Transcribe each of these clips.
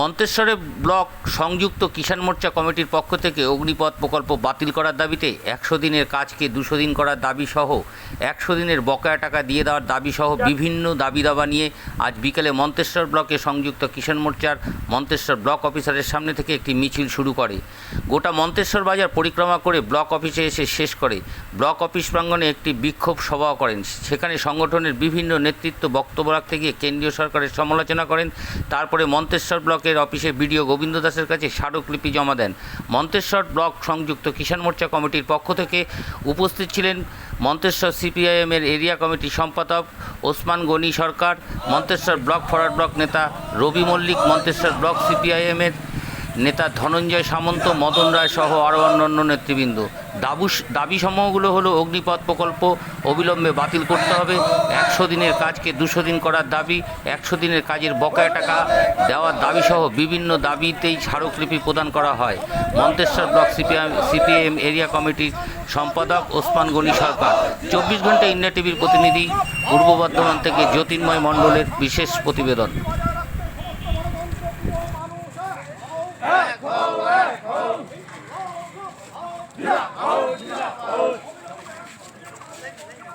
মন্তেশ্বরে block সংযুক্ত কিষাণ মোর্চা কমিটির পক্ষ থেকে অগ্নিপথ প্রকল্প বাতিল করার দাবিতে একশো দিনের কাজকে দুশো দিন করার দাবি সহ একশো দিনের বকেয়া টাকা দিয়ে দেওয়ার দাবি সহ বিভিন্ন দাবি দাবা নিয়ে আজ বিকেলে মন্তেশ্বর ব্লকে সংযুক্ত কিষাণ মোর্চার মন্তেশ্বর ব্লক অফিসারের সামনে থেকে একটি মিছিল শুরু করে। গোটা মন্তেশ্বর বাজার পরিক্রমা করে ব্লক অফিসে এসে শেষ করে। ব্লক অফিস প্রাঙ্গণে একটি বিক্ষোভ সভা করেন। সেখানে সংগঠনের বিভিন্ন নেতৃত্ব বক্তব্য রাখতে গিয়ে কেন্দ্রীয় সরকারের সমালোচনা করেন। তারপরে মন্তেশ্বর ব্লকের অফিসে বিডিও গোবিন্দ দাসের কাছে স্মারকলিপি জমা দেন। মন্তেশ্বর ব্লক সংযুক্ত কিষাণ মোর্চা কমিটির পক্ষ থেকে উপস্থিত ছিলেন মন্তেশ্বর সিপিআইএমের এরিয়া কমিটির সম্পাদক Osman Gani Sarkar, Manteswar block forward block নেতা রবি মল্লিক, মন্তেশ্বর ব্লক সিপিআইএমের নেতা ধনঞ্জয় সামন্ত, মদন রায় সহ আরও অন্যান্য নেতৃবৃন্দ। দাবু দাবি সমূহগুলো হলো অগ্নিপথ প্রকল্প অবিলম্বে বাতিল করতে হবে, একশো দিনের কাজকে দুশো দিন করার দাবি, একশো দিনের কাজের বকেয়া টাকা দেওয়ার দাবি সহ বিভিন্ন দাবিতেই স্মারকলিপি প্রদান করা হয়। Manteswar block CPM CPM area কমিটির সম্পাদক ওসমান গনি সরকার। চব্বিশ ঘণ্টা ইন্ডিয়া টিভির প্রতিনিধি, পূর্ব বর্ধমান থেকে জ্যোতির্ময় মণ্ডলের বিশেষ প্রতিবেদন।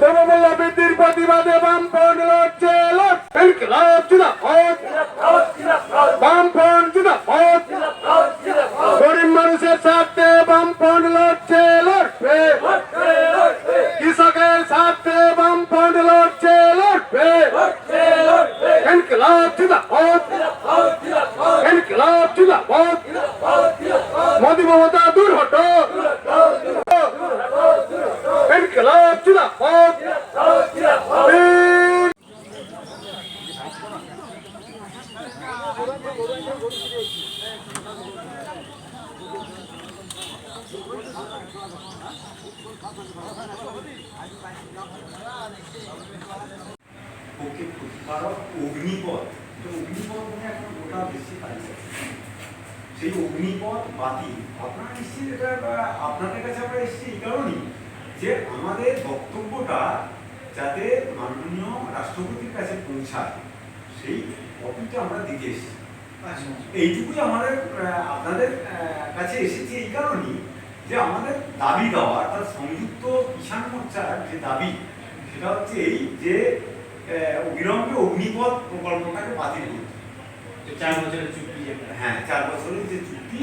সমমূল্য বৃদ্ধির প্রতিবাদে বামফ্রন্ট লড়ছে লড়ছে ইনকিলাব জিন্দাবাদ বামফ্রন্ট জিন্দাবাদ গরিব মানুষের স্বার্থে বামফ্রন্ট লড়ছে লড়বে কৃষকের স্বার্থে বামফ্রন্ট লড়ছে লড়বে ইনকিলাব জিন্দাবাদ ইনকিলাব জিন্দাবাদ মোদি মমতা দূর হটো ইনকিলাব জিন্দাবাদ অগ্নিপথ। তো অগ্নিপথ মানে সেই অগ্নিপথ বাতিল। আপনারা নিশ্চিত এটা আপনাদের কাছে আমরা এসেছি এই কারণেই যে আমাদের বক্তব্যটা যাতে মাননীয় রাষ্ট্রপতির কাছে পৌঁছায়। সেই কপিটা আমরা দিতে এসেছি। এইটুকুই আমাদের আপনাদের কাছে এসেছি এই কারণেই যে আমাদের দাবি দেওয়া অর্থাৎ সংযুক্ত কিষাণ মোর্চার যে দাবি সেটা হচ্ছে এই যে অবিলম্বে অগ্নিপথ প্রকল্পটাকে বাতিল করতে। চার বছরের চুক্তি হ্যাঁ চার বছরের যে চুক্তি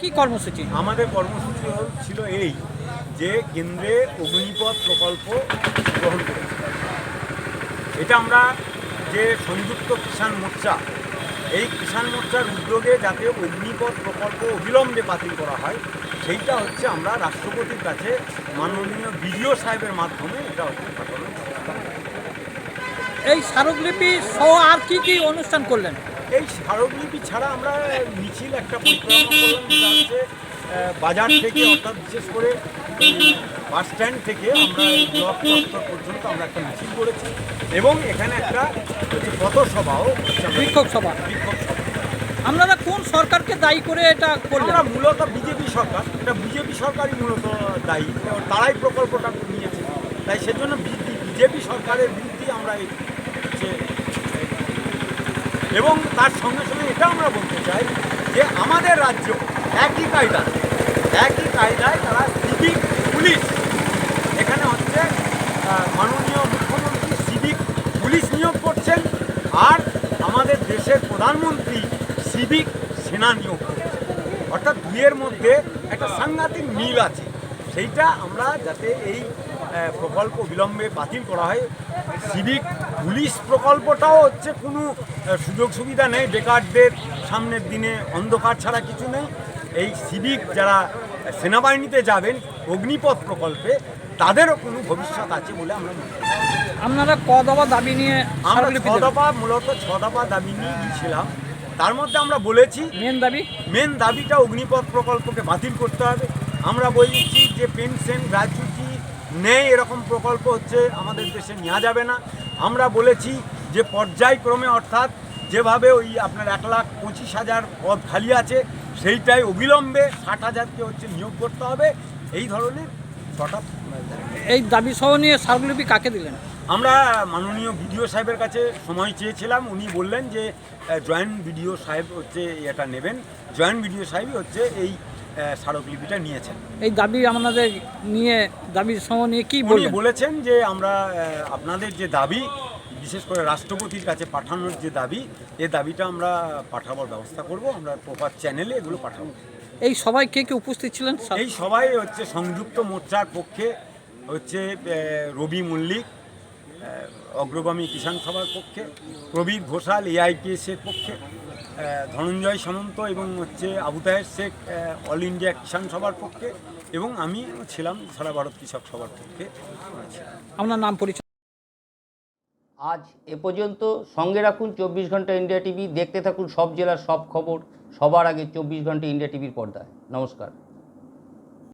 কি কর্মসূচি? আমাদের কর্মসূচি হল- ছিল এই যে কেন্দ্রে অগ্নিপথ প্রকল্প গ্রহণ করেছে এটা আমরা যে সংযুক্ত কিষাণ মোর্চা এই কিষাণ মোর্চার উদ্যোগে যাতে অগ্নিপথ প্রকল্প অবিলম্বে বাতিল করা হয় সেইটা হচ্ছে আমরা রাষ্ট্রপতির কাছে মাননীয় বিডিও সাহেবের মাধ্যমে এটা হচ্ছে এই স্মারকলিপি সহ আর কি কি অনুষ্ঠান করলেন? এই স্মারকলিপি ছাড়া আমরা মিছিল একটা পরিক্রমা করলাম যেটা হচ্ছে বাজার থেকে অর্থাৎ বিশেষ করে বাস স্ট্যান্ড থেকে আমরা ব্লক পর্যন্ত আমরা একটা মিছিল করেছি এবং এখানে একটা হচ্ছে পথসভাও বিক্ষোভ সভা। বিক্ষোভ সভা। আপনারা কোন সরকারকে দায়ী করে এটা করলেন? আমরা মূলত বিজেপি সরকার এটা বিজেপি সরকারই মূলত দায়ী এবং তারাই প্রকল্পটা নিয়েছে। তাই সেজন্য বিজেপি সরকারের বিরুদ্ধে আমরা এই এবং তার সঙ্গে সঙ্গে এটা আমরা বলতে চাই যে আমাদের রাজ্য একই কায়দায় একই কায়দায় তারা সিভিক পুলিশ। এখানে হচ্ছে মাননীয় মুখ্যমন্ত্রী সিভিক পুলিশ নিয়োগ করছেন আর আমাদের দেশের প্রধানমন্ত্রী সিভিক সেনা নিয়োগ অর্থাৎ দুইয়ের মধ্যে একটা সাংঘাতিক মিল আছে। সেইটা আমরা যাতে এই প্রকল্প বিলম্বে বাতিল করা হয় সিভিক পুলিশ প্রকল্পটাও হচ্ছে কোনো সুযোগ সুবিধা নেই। বেকারদের সামনের দিনে অন্ধকার ছাড়া কিছু নেই। এই সিভিক যারা সেনাবাহিনীতে যাবেন অগ্নিপথ প্রকল্পে তাদেরও কোনো ভবিষ্যৎ আছে বলে আমরা মনে করি। আপনারা ক দফা দাবি নিয়ে আমরা ছ দফা মূলত ছ দফা দাবি নিয়ে গিয়েছিলাম। তার মধ্যে আমরা বলেছি মেন দাবি? মেন দাবিটা অগ্নিপথ প্রকল্পকে বাতিল করতে হবে। আমরা বলছি যে পেনশন গ্র্যাচুইটি নেই এরকম প্রকল্প হচ্ছে আমাদের দেশে নেওয়া যাবে না। আমরা বলেছি যে পর্যায়ক্রমে অর্থাৎ যেভাবে ওই আপনার এক লাখ পঁচিশ হাজার পদ খালি আছে সেইটাই অবিলম্বে ষাট হাজারকে হচ্ছে নিয়োগ করতে হবে। এই ধরনের ছটা এই দাবি সহ নিয়ে স্মারকলিপি কাকে দিলেন? আমরা মাননীয় বিডিও সাহেবের কাছে সময় চেয়েছিলাম। উনি বললেন যে জয়েন্ট বিডিও সাহেব হচ্ছে এটা নেবেন। জয়েন্ট বিডিও সাহেবই হচ্ছে এই স্মারকলিপিটা নিয়েছেন। এই দাবি আমাদের নিয়ে দাবি সহ নিয়ে কি উনি বলেছেন যে আমরা আপনাদের যে দাবি বিশেষ করে রাষ্ট্রপতির কাছে পাঠানোর যে দাবি এই দাবিটা আমরা পাঠাবার ব্যবস্থা করব আমরা প্রপার চ্যানেলে এগুলো পাঠাবো। এই সবাই কে কে উপস্থিত ছিলেন? এই সবাই হচ্ছে সংযুক্ত মোর্চার পক্ষে হচ্ছে রবি মল্লিক অগ্রগামী কিষাণ সভার পক্ষে প্রবীর ঘোষাল এআইপিএসের পক্ষে ধনঞ্জয় সামন্ত এবং হচ্ছে আবু তাহের শেখ অল ইন্ডিয়া কিষাণ সভার পক্ষে এবং আমি ছিলাম সারা ভারত কৃষক সভার পক্ষে। আপনার নাম পরিচয়? আজ এ পর্যন্ত সঙ্গে রাখুন চব্বিশ ঘণ্টা ইন্ডিয়া টিভি দেখতে থাকুন সব জেলার সব খবর সবার আগে চব্বিশ ঘণ্টা ইন্ডিয়া টিভির পর্দায়। নমস্কার।